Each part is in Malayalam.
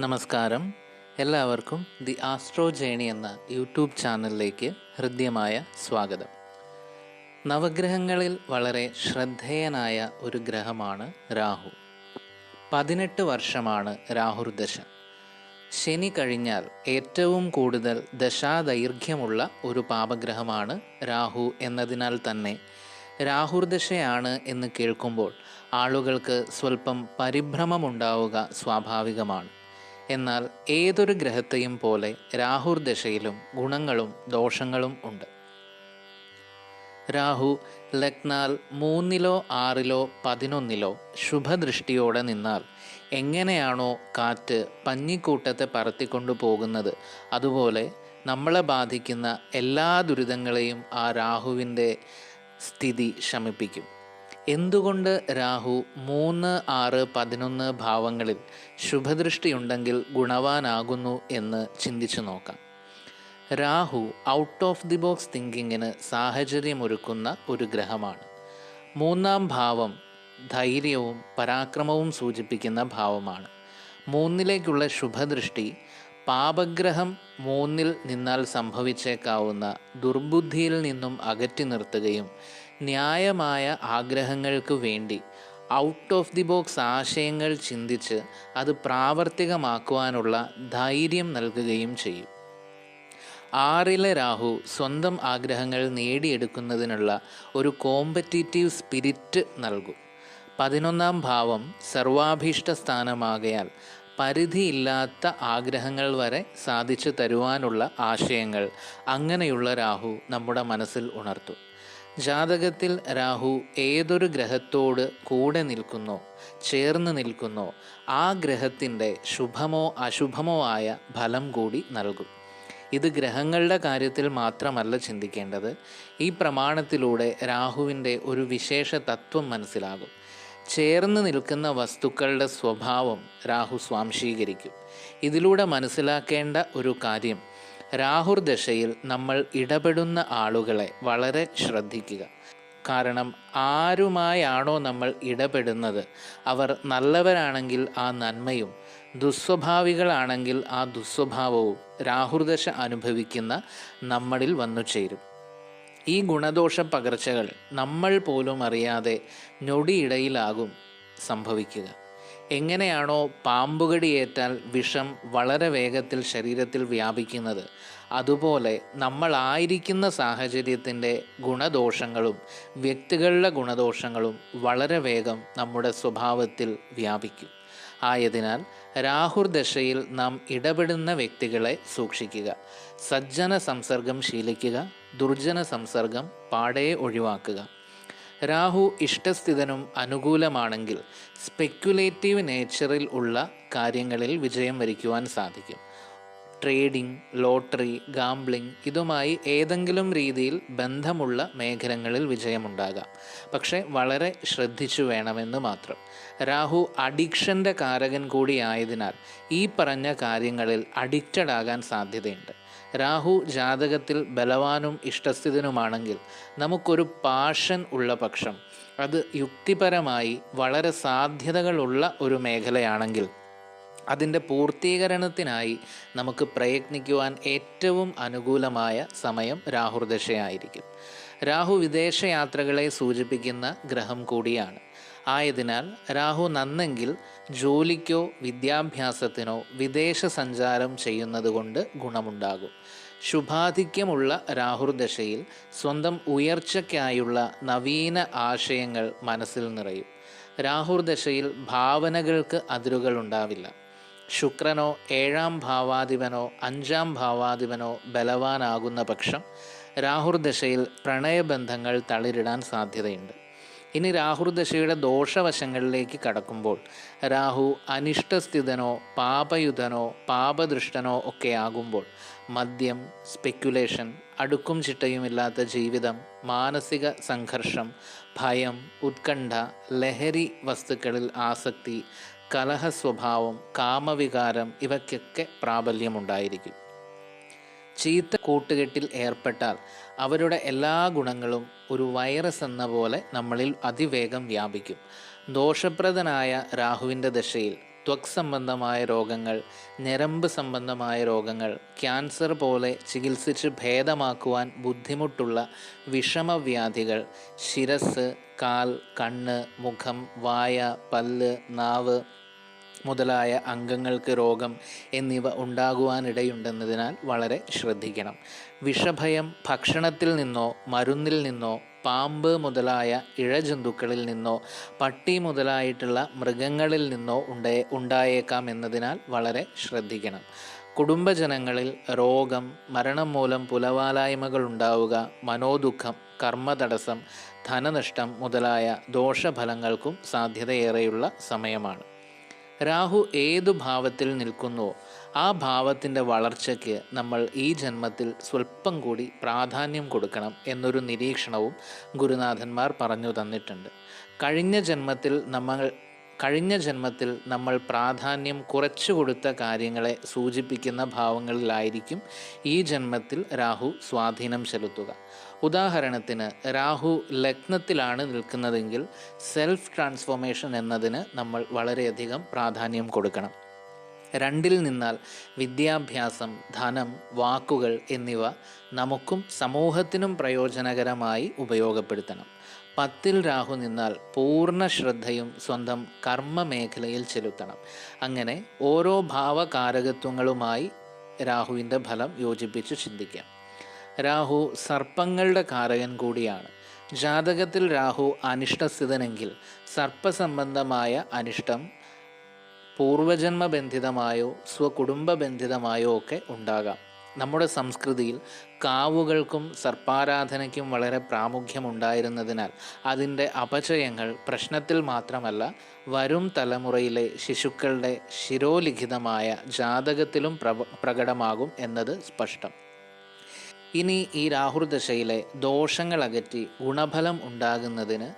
നമസ്കാരം. എല്ലാവർക്കും ദി ആസ്ട്രോ ജേണി എന്ന യൂട്യൂബ് ചാനലിലേക്ക് ഹൃദ്യമായ സ്വാഗതം. നവഗ്രഹങ്ങളിൽ വളരെ ശ്രദ്ധേയനായ ഒരു ഗ്രഹമാണ് രാഹു. പതിനെട്ട് വർഷമാണ് രാഹുർദശ ശനി കഴിഞ്ഞാൽ ഏറ്റവും കൂടുതൽ ദശാദൈർഘ്യമുള്ള ഒരു പാപഗ്രഹമാണ് രാഹു എന്നതിനാൽ തന്നെ രാഹുർദശയാണ് എന്ന് കേൾക്കുമ്പോൾ ആളുകൾക്ക് സ്വല്പം പരിഭ്രമമുണ്ടാവുക സ്വാഭാവികമാണ്. എന്നാൽ ഏതൊരു ഗ്രഹത്തെയും പോലെ രാഹുർ ദശയിലും ഗുണങ്ങളും ദോഷങ്ങളും ഉണ്ട്. രാഹു ലഗ്നാൽ മൂന്നിലോ ആറിലോ പതിനൊന്നിലോ ശുഭദൃഷ്ടിയോടെ നിന്നാൽ എങ്ങനെയാണോ കാറ്റ് പഞ്ഞിക്കൂട്ടത്തെ പറത്തിക്കൊണ്ടു പോകുന്നത്. അതുപോലെ നമ്മളെ ബാധിക്കുന്ന എല്ലാ ദുരിതങ്ങളെയും ആ രാഹുവിന്റെ സ്ഥിതി ശമിപ്പിക്കും. എന്തുകൊണ്ട് രാഹു മൂന്ന് ആറ് പതിനൊന്ന് ഭാവങ്ങളിൽ ശുഭദൃഷ്ടിയുണ്ടെങ്കിൽ ഗുണവാനാകുന്നു എന്ന് ചിന്തിച്ചു നോക്കാം. Rahu out of the box തിങ്കിങ്ങിന് സാഹചര്യമൊരുക്കുന്ന ഒരു ഗ്രഹമാണ്. മൂന്നാം ഭാവം ധൈര്യവും പരാക്രമവും സൂചിപ്പിക്കുന്ന ഭാവമാണ്. മൂന്നിലേക്കുള്ള ശുഭദൃഷ്ടി പാപഗ്രഹം മൂന്നിൽ നിന്നാൽ സംഭവിച്ചേക്കാവുന്ന ദുർബുദ്ധിയിൽ നിന്നും അകറ്റി നിർത്തുകയും ന്യായമായ ആഗ്രഹങ്ങൾക്ക് വേണ്ടി ഔട്ട് ഓഫ് ദി ബോക്സ് ആശയങ്ങൾ ചിന്തിച്ച് അത് പ്രാവർത്തികമാക്കുവാനുള്ള ധൈര്യം നൽകുകയും ചെയ്യും. ആറിലെ രാഹു സ്വന്തം ആഗ്രഹങ്ങൾ നേടിയെടുക്കുന്നതിനുള്ള ഒരു കോമ്പറ്റീറ്റീവ് സ്പിരിറ്റ് നൽകും. പതിനൊന്നാം ഭാവം സർവാഭീഷ്ട സ്ഥാനമാകയാൽ പരിധിയില്ലാത്ത ആഗ്രഹങ്ങൾ വരെ സാധിച്ചു തരുവാനുള്ള ആശയങ്ങൾ അങ്ങനെയുള്ള രാഹു നമ്മുടെ മനസ്സിൽ ഉണർത്തും. ജാതകത്തിൽ രാഹു ഏതൊരു ഗ്രഹത്തോട് കൂടെ നിൽക്കുന്നോ ചേർന്ന് നിൽക്കുന്നോ ആ ഗ്രഹത്തിന്റെ ശുഭമോ അശുഭമോ ആയ ഫലം കൂടി നൽകും. ഇത് ഗ്രഹങ്ങളുടെ കാര്യത്തിൽ മാത്രമല്ല ചിന്തിക്കേണ്ടത്. ഈ പ്രമാണത്തിലൂടെ രാഹുവിന്റെ ഒരു വിശേഷ തത്വം മനസ്സിലാകും. ചേർന്ന് നിൽക്കുന്ന വസ്തുക്കളുടെ സ്വഭാവം രാഹു സ്വാംശീകരിക്കും. ഇതിലൂടെ മനസ്സിലാക്കേണ്ട ഒരു കാര്യം രാഹുർ ദശയിൽ നമ്മൾ ഇടപെടുന്ന ആളുകളെ വളരെ ശ്രദ്ധിക്കുക. കാരണം ആരുമായാണോ നമ്മൾ ഇടപെടുന്നത് അവർ നല്ലവരാണെങ്കിൽ ആ നന്മയും ദുസ്വഭാവികളാണെങ്കിൽ ആ ദുസ്വഭാവവും രാഹുർദശ അനുഭവിക്കുന്ന നമ്മളിൽ വന്നു ചേരും. ഈ ഗുണദോഷ പകർച്ചകൾ നമ്മൾ പോലും അറിയാതെ ഞൊടിയിടയിലാകും സംഭവിക്കുക. എങ്ങനെയാണോ പാമ്പുകടിയേറ്റാൽ വിഷം വളരെ വേഗത്തിൽ ശരീരത്തിൽ വ്യാപിക്കുന്നത്. അതുപോലെ നമ്മളായിരിക്കുന്ന സാഹചര്യത്തിന്റെ ഗുണദോഷങ്ങളും വ്യക്തികളുടെ ഗുണദോഷങ്ങളും വളരെ വേഗം നമ്മുടെ സ്വഭാവത്തിൽ വ്യാപിക്കും. ആയതിനാൽ രാഹുർ ദശയിൽ നാം ഇടപെടുന്ന വ്യക്തികളെ സൂക്ഷിക്കുക. സജ്ജന സംസർഗം ശീലിക്കുക. ദുർജന സംസർഗം പാടേ ഒഴിവാക്കുക. രാഹു ഇഷ്ടസ്ഥിതനും അനുകൂലമാണെങ്കിൽ സ്പെക്കുലേറ്റീവ് നേച്ചറിൽ ഉള്ള കാര്യങ്ങളിൽ വിജയം വരിക്കുവാൻ സാധിക്കും. ട്രേഡിംഗ് ലോട്ടറി ഗാംബ്ലിംഗ് ഇതുമായി ഏതെങ്കിലും രീതിയിൽ ബന്ധമുള്ള മേഖലകളിൽ വിജയമുണ്ടാകാം. പക്ഷേ വളരെ ശ്രദ്ധിച്ചു വേണമെന്ന് മാത്രം. രാഹു അഡിക്ഷന്റെ കാരകൻ കൂടിയായതിനാൽ ഈ പറഞ്ഞ കാര്യങ്ങളിൽ അഡിക്റ്റഡ് ആകാൻ സാധ്യതയുണ്ട്. രാഹു ജാതകത്തിൽ ബലവാനും ഇഷ്ടസ്ഥിതനുമാണെങ്കിൽ നമുക്കൊരു പാഷൻ ഉള്ള പക്ഷം. അത് യുക്തിപരമായി വളരെ സാധ്യതകളുള്ള ഒരു മേഖലയാണെങ്കിൽ അതിന്റെ പൂർത്തീകരണത്തിനായി നമുക്ക് പ്രയത്നിക്കുവാൻ ഏറ്റവും അനുകൂലമായ സമയം രാഹുർദശയായിരിക്കും. രാഹു വിദേശയാത്രകളെ സൂചിപ്പിക്കുന്ന ഗ്രഹം കൂടിയാണ്. ആയതിനാൽ രാഹു നന്നെങ്കിൽ ജോലിക്കോ വിദ്യാഭ്യാസത്തിനോ വിദേശ സഞ്ചാരം ചെയ്യുന്നത് കൊണ്ട് ഗുണമുണ്ടാകും. ശുഭാധിക്യമുള്ള രാഹുർദശയിൽ സ്വന്തം ഉയർച്ചയ്ക്കായുള്ള നവീന ആശയങ്ങൾ മനസ്സിൽ നിറയും. രാഹുർദശയിൽ ഭാവനകൾക്ക് അതിരുകൾ ഉണ്ടാവില്ല. ശുക്രനോ ഏഴാം ഭാവാധിപനോ അഞ്ചാം ഭാവാധിപനോ ബലവാനാകുന്ന പക്ഷം രാഹുർദശയിൽ പ്രണയബന്ധങ്ങൾ തളിരിടാൻ സാധ്യതയുണ്ട്. ഇനി രാഹുർദശയുടെ ദോഷവശങ്ങളിലേക്ക് കടക്കുമ്പോൾ രാഹു അനിഷ്ടസ്ഥിതനോ പാപയുധനോ പാപദൃഷ്ടനോ ഒക്കെ ആകുമ്പോൾ മദ്യം സ്പെക്കുലേഷൻ അടുക്കും ചിട്ടയുമില്ലാത്ത ജീവിതം മാനസിക സംഘർഷം ഭയം ഉത്കണ്ഠ ലഹരി വസ്തുക്കളിൽ ആസക്തി കലഹ സ്വഭാവം കാമവികാരം ഇവയ്ക്കൊക്കെ പ്രാബല്യമുണ്ടായിരിക്കും. ചീത്ത കൂട്ടുകെട്ടിൽ ഏർപ്പെട്ടാൽ അവരുടെ എല്ലാ ഗുണങ്ങളും ഒരു വൈറസ് എന്ന പോലെ നമ്മളിൽ അതിവേഗം വ്യാപിക്കും. ദോഷപ്രദനായ രാഹുവിന്റെ ദശയിൽ ത്വക് സംബന്ധമായ രോഗങ്ങൾ ഞരമ്പ് സംബന്ധമായ രോഗങ്ങൾ ക്യാൻസർ പോലെ ചികിത്സിച്ച് ഭേദമാക്കുവാൻ ബുദ്ധിമുട്ടുള്ള വിഷമവ്യാധികൾ ശിരസ് കാൽ കണ്ണ് മുഖം വായ പല്ല് നാവ് മുതലായ അംഗങ്ങൾക്ക് രോഗം എന്നിവ ഉണ്ടാകുവാനിടയുണ്ടെന്നതിനാൽ വളരെ ശ്രദ്ധിക്കണം. വിഷഭയം ഭക്ഷണത്തിൽ നിന്നോ മരുന്നിൽ നിന്നോ പാമ്പ് മുതലായ ഇഴജന്തുക്കളിൽ നിന്നോ പട്ടി മുതലായിട്ടുള്ള മൃഗങ്ങളിൽ നിന്നോ ഉണ്ടേ ഉണ്ടായേക്കാം എന്നതിനാൽ വളരെ ശ്രദ്ധിക്കണം. കുടുംബജനങ്ങളിൽ രോഗം മരണം മൂലം പുലവാലായ്മകൾ ഉണ്ടാവുക മനോദുഃഖം കർമ്മതടസ്സം ധനനഷ്ടം മുതലായ ദോഷഫലങ്ങൾക്കും സാധ്യതയേറെയുള്ള സമയമാണ്. രാഹു ഏതു ഭാവത്തിൽ നിൽക്കുന്നുവോ ആ ഭാവത്തിന്റെ വളർച്ചയ്ക്ക് നമ്മൾ ഈ ജന്മത്തിൽ സ്വല്പം കൂടി പ്രാധാന്യം കൊടുക്കണം എന്നൊരു നിരീക്ഷണവും ഗുരുനാഥന്മാർ പറഞ്ഞു തന്നിട്ടുണ്ട്. കഴിഞ്ഞ ജന്മത്തിൽ നമ്മൾ കഴിഞ്ഞ ജന്മത്തിൽ നമ്മൾ പ്രാധാന്യം കുറച്ചു കൊടുത്ത കാര്യങ്ങളെ സൂചിപ്പിക്കുന്ന ഭാവങ്ങളിലായിരിക്കും ഈ ജന്മത്തിൽ രാഹു സ്വാധീനം ചെലുത്തുക. ഉദാഹരണത്തിന് രാഹു ലഗ്നത്തിലാണ് നിൽക്കുന്നതെങ്കിൽ സെൽഫ് ട്രാൻസ്ഫോർമേഷൻ എന്നതിന് നമ്മൾ വളരെയധികം പ്രാധാന്യം കൊടുക്കണം. രണ്ടിൽ നിന്നാൽ വിദ്യാഭ്യാസം ധനം വാക്കുകൾ എന്നിവ നമുക്കും സമൂഹത്തിനും പ്രയോജനകരമായി ഉപയോഗപ്പെടുത്തണം. പത്തിൽ രാഹു നിന്നാൽ പൂർണ ശ്രദ്ധയും സ്വന്തം കർമ്മ മേഖലയിൽ ചെലുത്തണം. അങ്ങനെ ഓരോ ഭാവകാരകത്വങ്ങളുമായി രാഹുവിന്റെ ഫലം യോജിപ്പിച്ച് ചിന്തിക്കാം. രാഹു സർപ്പങ്ങളുടെ കാരകൻ കൂടിയാണ്. ജാതകത്തിൽ രാഹു അനിഷ്ടസ്ഥിതനെങ്കിൽ സർപ്പസംബന്ധമായ അനിഷ്ടം പൂർവജന്മബന്ധിതമായോ സ്വകുടുംബ ബന്ധിതമായോ ഒക്കെ ഉണ്ടാകാം. നമ്മുടെ സംസ്കൃതിയിൽ കാവുകൾക്കും സർപ്പാരാധനയ്ക്കും വളരെ പ്രാമുഖ്യമുണ്ടായിരുന്നതിനാൽ അതിന്റെ അപചയങ്ങൾ പ്രശ്നത്തിൽ മാത്രമല്ല വരും തലമുറയിലെ ശിശുക്കളുടെ ശിരോലിഖിതമായ ജാതകത്തിലും പ്രകടമാകും എന്നത് സ്പഷ്ടം. ഇനി ഈ രാഹുർദശയിലെ ദോഷങ്ങൾ അകറ്റി ഗുണഫലം ഉണ്ടാകുന്നതിന്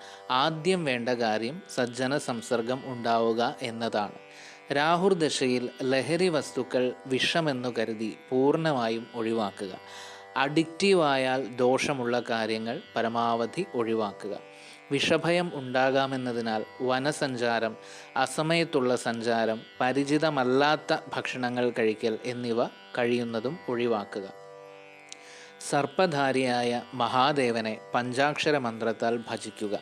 ആദ്യം വേണ്ട കാര്യം സജ്ജന സംസർഗം ഉണ്ടാവുക എന്നതാണ്. രാഹുർദശയിൽ ലഹരി വസ്തുക്കൾ വിഷമെന്നു കരുതി പൂർണമായും ഒഴിവാക്കുക. അഡിക്റ്റീവായാൽ ദോഷമുള്ള കാര്യങ്ങൾ പരമാവധി ഒഴിവാക്കുക. വിഷഭയം ഉണ്ടാകാമെന്നതിനാൽ വനസഞ്ചാരം അസമയത്തുള്ള സഞ്ചാരം പരിചിതമല്ലാത്ത ഭക്ഷണങ്ങൾ കഴിക്കൽ എന്നിവ കഴിയുന്നതും ഒഴിവാക്കുക. സർപ്പധാരിയായ മഹാദേവനെ പഞ്ചാക്ഷര മന്ത്രത്താൽ ഭജിക്കുക.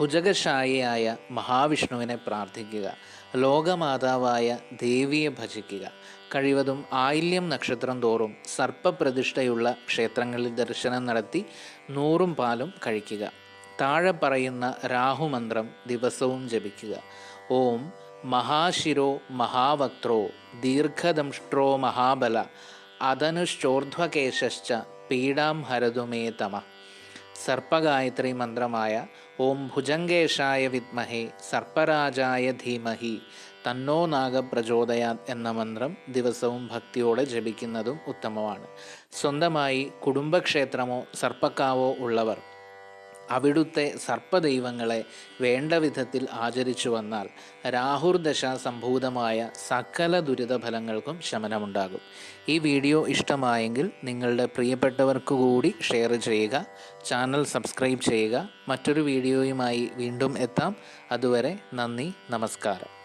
ഭുജകശായിയായ മഹാവിഷ്ണുവിനെ പ്രാർത്ഥിക്കുക. ലോകമാതാവായ ദേവിയെ ഭജിക്കുക. കഴിവതും ആയില്യം നക്ഷത്രം തോറും സർപ്പപ്രതിഷ്ഠയുള്ള ക്ഷേത്രങ്ങളിൽ ദർശനം നടത്തി നൂറും പാലും കഴിക്കുക. താഴെ പറയുന്ന രാഹുമന്ത്രം ദിവസവും ജപിക്കുക. ഓം മഹാശിരോ മഹാവക്ത്രോ ദീർഘദംഷ്ട്രോ മഹാബല അതനുശ്ചോർധ്വകേശ്ച പീഡാം ഹരതുമേ തമ. സർപ്പഗായത്രി മന്ത്രമായ ഓം ഭുജങ്കേഷായ വിദ്മഹേ സർപ്പരാജായ ധീമഹി തന്നോ നാഗ പ്രചോദയാത് എന്ന മന്ത്രം ദിവസവും ഭക്തിയോടെ ജപിക്കുന്നതും ഉത്തമമാണ്. സ്വന്തമായി കുടുംബക്ഷേത്രമോ സർപ്പക്കാവോ ഉള്ളവർ അവിടുത്തെ സർപ്പദൈവങ്ങളെ വേണ്ട വിധത്തിൽ ആചരിച്ചു വന്നാൽ രാഹുർദശ സംഭൂതമായ സകല ദുരിതഫലങ്ങൾക്കും ശമനമുണ്ടാകും. ഈ വീഡിയോ ഇഷ്ടമായെങ്കിൽ നിങ്ങളുടെ പ്രിയപ്പെട്ടവർക്ക് കൂടി ഷെയർ ചെയ്യുക ചാനൽ സബ്സ്ക്രൈബ് ചെയ്യുക. മറ്റൊരു വീഡിയോയുമായി വീണ്ടും എത്താം. അതുവരെ നന്ദി നമസ്കാരം.